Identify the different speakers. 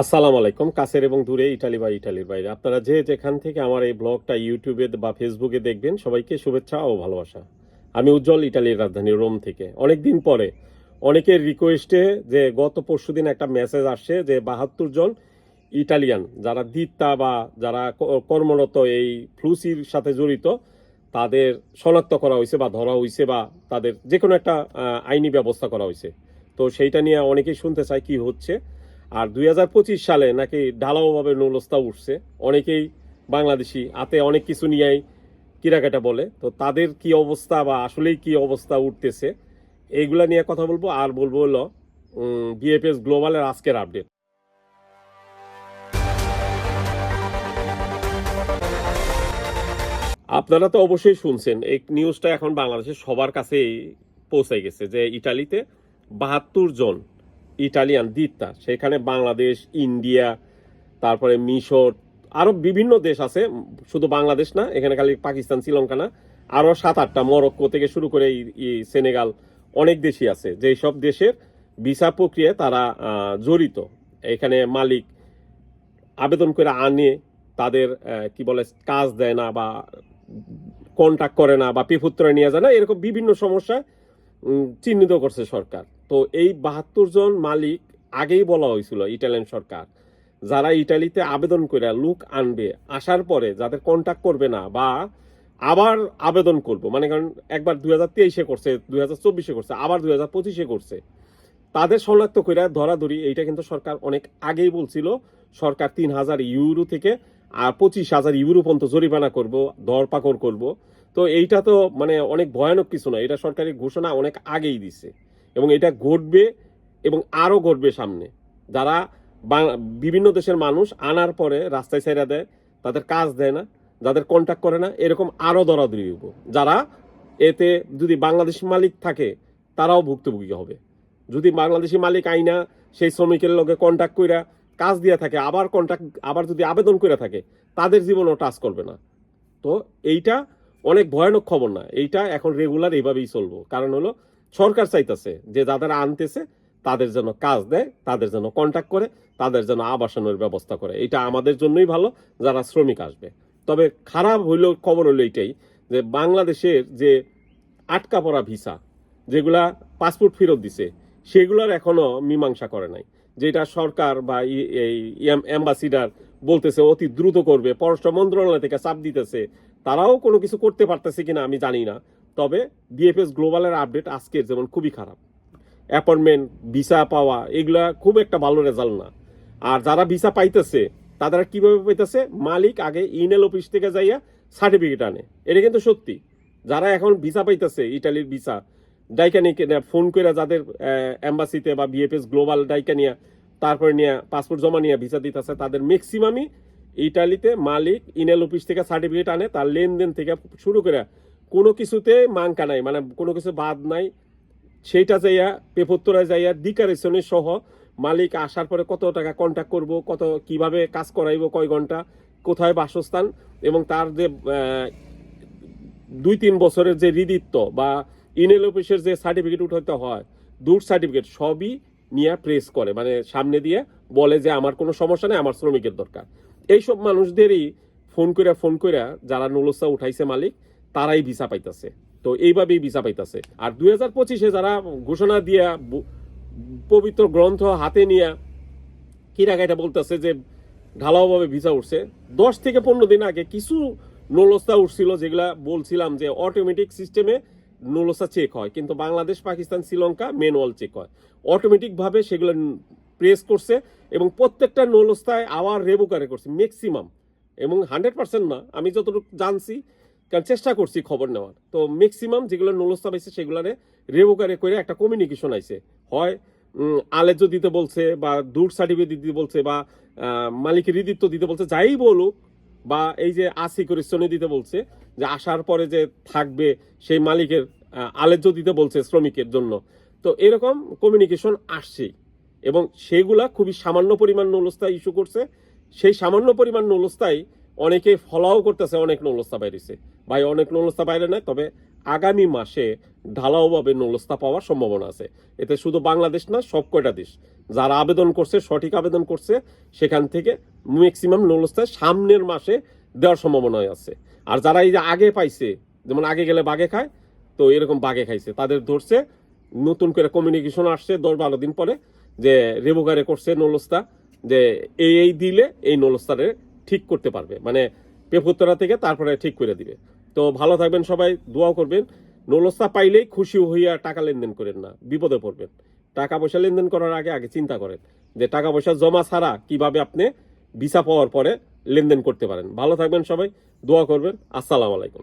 Speaker 1: আসসালামু আলাইকুম, কাছের এবং দূরে ইটালি বা ইটালির বাইরে। আপনারা যে যেখান থেকে আমার এই ব্লগটা ইউটিউবে বা ফেসবুকে দেখবেন, সবাইকে শুভেচ্ছা ও ভালোবাসা। আমি উজ্জ্বল ইটালির রাজধানী রোম থেকে। অনেক দিন পরে অনেকের রিকোয়েস্টে যে গত পরশুদিন একটা মেসেজ আসছে যে বাহাত্তর জন ইটালিয়ান যারা দিত্তা বা যারা কর্মরত এই ফ্লুসির সাথে জড়িত, তাদের শনাক্ত করা হয়েছে বা ধরা হয়েছে বা তাদের যে কোনো একটা আইনি ব্যবস্থা করা হয়েছে। তো সেইটা নিয়ে অনেকেই শুনতে চায় কি হচ্ছে। আর দুই হাজার পঁচিশ সালে নাকি ঢালাওভাবে নৌলস্তা উঠছে। অনেকেই বাংলাদেশি, হাতে অনেক কিছু নিয়েই কিরাকাটা বলে। তো তাদের কি অবস্থা বা আসলেই কি অবস্থা উঠতেছে, এইগুলা নিয়ে কথা বলব। আর বলব হলো বিএফএস গ্লোবালের আজকের আপডেট। আপনারা তো অবশ্যই শুনছেন, এই নিউজটা এখন বাংলাদেশের সবার কাছেই পৌঁছে গেছে যে ইটালিতে বাহাত্তর জন ইটালিয়ান দিত্তা, সেখানে বাংলাদেশ, ইন্ডিয়া, তারপরে মিশর আরও বিভিন্ন দেশ আছে, শুধু বাংলাদেশ না, এখানে খালি পাকিস্তান, শ্রীলঙ্কা না, আরও সাত আটটা মরক্কো থেকে শুরু করে এই- সেনেগাল, অনেক দেশই আছে, যেই সব দেশের ভিসা প্রক্রিয়ায় তারা জড়িত। এখানে মালিক আবেদন করে আনে, তাদের কি বলে, কাজ দেয় না বা কন্ট্যাক্ট করে না বা পেপুত্র নিয়ে যায় না, এরকম বিভিন্ন সমস্যা চিহ্নিত করছে সরকার। তো এই বাহাত্তর জন মালিক আগেই বলা হয়েছিল ইটালিয়ান সরকার, যারা ইটালিতে আবেদন করে লুক আনবে, আসার পরে যাদের কন্ট্যাক্ট করবে না বা আবার আবেদন করব মানে কারণ একবার দুই হাজার তেইশে করছে, দুই হাজার চব্বিশে করছে, আবার দুই হাজার পঁচিশে করছে, তাদের শনাক্ত করে ধরাধরি, এইটা কিন্তু সরকার অনেক আগেই বলছিল, সরকার তিন হাজার ইউরো থেকে আর পঁচিশ হাজার ইউরো পর্যন্ত জরিমানা করব দরপাকড় করব, তো এইটা তো মানে অনেক ভয়ানক কিছু না, এটা সরকারি ঘোষণা অনেক আগেই দিছে। এবং এটা ঘটবে এবং আরও ঘটবে সামনে। যারা বিভিন্ন দেশের মানুষ আনার পরে রাস্তায় ছেড়ে দেয়, তাদের কাজ দেয় না, যাদের কন্ট্যাক্ট করে না, এরকম আরও দরাদরি হইব। যারা এতে যদি বাংলাদেশি মালিক থাকে, তারাও ভুক্তভোগী হবে। যদি বাংলাদেশি মালিক আইনা, সেই শ্রমিকের লোকে কন্ট্যাক্ট কইরা কাজ দিয়ে থাকে, আবার কন্ট্যাক্ট আবার যদি আবেদন করে থাকে, তাদের জীবনও টাচ করবে না। তো এইটা অনেক ভয়ানক খবর না, এইটা এখন রেগুলার এইভাবেই চলবো। কারণ হলো সরকার চাইতেছে যে যাদের আনতেছে, তাদের যেন কাজ দেয়, তাদের যেন কন্ট্যাক্ট করে, তাদের যেন আবাসনের ব্যবস্থা করে। এটা আমাদের জন্যই ভালো, যারা শ্রমিক আসবে। তবে খারাপ হইলেও খবর হলো এটাই যে বাংলাদেশের যে আটকা পড়া ভিসা, যেগুলা পাসপোর্ট ফেরত দিছে, সেগুলোর এখনও মীমাংসা করে নাই। যেটা সরকার বা এই অ্যাম্বাসিডার বলতেছে, অতি দ্রুত করবে, পররাষ্ট্র মন্ত্রণালয় থেকে চাপ দিতেছে, তারাও কোনো কিছু করতে পারতেছে কিনা আমি জানি না। তবে বিএফএস গ্লোবালের আপডেট আজকের যেমন খুবই খারাপ। অ্যাপয়েন্টমেন্ট ভিসা পাওয়া, এগুলা খুব একটা ভালো রেজাল্ট না। আর যারা ভিসা পাইতেছে তারা কীভাবে পাইতেছে? মালিক আগে ইমেল অফিস থেকে যাইয়া সার্টিফিকেট আনে। এটা কিন্তু সত্যি। যারা এখন ভিসা পাইতেছে ইটালির ভিসা ডাইকানি ফোন করে যাদের এম্বাসিতে বা বিএফএস গ্লোবাল ডাইকানিয়া তারপরে নিয়ে পাসপোর্ট জমা নিয়ে ভিসা দিতেছে, তাদের ম্যাক্সিমামই ইটালিতে মালিক ইনেল অফিস থেকে সার্টিফিকেট আনে, তার লেনদেন থেকে শুরু করে কোনো কিছুতে মাংকা নাই মানে কোনো কিছু বাদ নাই। সেইটা যাইয়া পেপত্তরায় যাইয়া ডিকারেশনে সহ মালিক আসার পরে কত টাকা কন্ট্যাক্ট করব, কত কীভাবে কাজ করাইবো, কয় ঘণ্টা, কোথায় বাসস্থান এবং তার যে দুই তিন বছরের যে হৃদিত্ব বা ইনেল অফিসের যে সার্টিফিকেট উঠাতে হয়, দূর সার্টিফিকেট সবই নিয়ে প্রেস করে মানে সামনে দিয়ে বলে যে আমার কোনো সমস্যা নেই, আমার শ্রমিকের দরকার। এইসব মানুষদেরই ফোন করে ফোন করে যারা নলসা উঠাইছে মালিক তারাই ভিসা পাইতেছে। তো এইভাবেই ভিসা পাইতেছে। আর দুই হাজার পঁচিশে যারা ঘোষণা দিয়া পবিত্র গ্রন্থ হাতে নিয়ে কিরাগাইটা বলতেছে যে ঢালাওভাবে ভিসা উঠছে, দশ থেকে পনেরো দিন আগে কিছু নলস্তা উঠছিল যেগুলা বলছিলাম যে অটোমেটিক সিস্টেমে নলস্তা চেক হয়, কিন্তু বাংলাদেশ, পাকিস্তান, শ্রীলঙ্কা ম্যানুয়াল চেক হয়। অটোমেটিকভাবে সেগুলো প্রেস করছে এবং প্রত্যেকটা নলস্তায় আবার রেবুকারে করছে ম্যাক্সিমাম এবং হান্ড্রেড পার্সেন্ট না, আমি যতটুকু জানছি কারণ চেষ্টা করছি খবর নেওয়ার। তো ম্যাক্সিমাম যেগুলো নলস্তা পাইছে সেগুলারে রেবুকারে করে একটা কমিউনিকেশন আইছে। হয় উম, আলেজ্য দিতে বলছে বা দূর সার্টিফিকেট দিতে বলছে বা মালিকের হৃদিত্ব দিতে বলছে যাই বলুক বা এই যে আসি করিশ্চনে দিতে বলছে যে আসার পরে যে থাকবে সেই মালিকের আলেজ্য দিতে বলছে শ্রমিকের জন্য। তো এরকম কমিউনিকেশন আসছেই। এবং সেগুলা খুবই সামান্য পরিমাণ নলস্তা ইস্যু করছে। সেই সামান্য পরিমাণ নলস্তাই অনেকে ফলাও করতেছে অনেক নলস্তা বাইরেছে ভাই অনেক নলস্তা বাইরে নেয় তবে আগামী মাসে ঢালাওভাবে নলস্তা পাওয়ার সম্ভাবনা আছে। এতে শুধু বাংলাদেশ না, সব কয়টা দেশ যারা আবেদন করছে, সঠিক আবেদন করছে, সেখান থেকে ম্যাক্সিমাম নলস্তা সামনের মাসে দেওয়ার সম্ভাবনা আছে। আর যারা এই যে আগে পাইছে, যেমন আগে গেলে বাগে খায়, তো এরকম বাগে খাইছে, তাদের ধরছে, নতুন করে কমিউনিকেশন আসছে দশ বারো দিন পরে যে রেবুকারে করছে নলস্তা যে এই এই দিলে এই নলস্তারে ঠিক করতে পারবে। মানে পেপুত্তরা থেকে তারপরে ঠিক করে দিবে। তো ভালো থাকবেন সবাই দোয়া করবেন। নলস্তা পাইলেই খুশি হইয়া টাকা লেনদেন করেন না, বিপদে পড়বেন। টাকা পয়সা লেনদেন করার আগে আগে চিন্তা করেন যে টাকা পয়সা জমা ছাড়া কীভাবে আপনি ভিসা পাওয়ার পরে লেনদেন করতে পারেন। ভালো থাকবেন সবাই, দোয়া করবেন। আসসালামু আলাইকুম।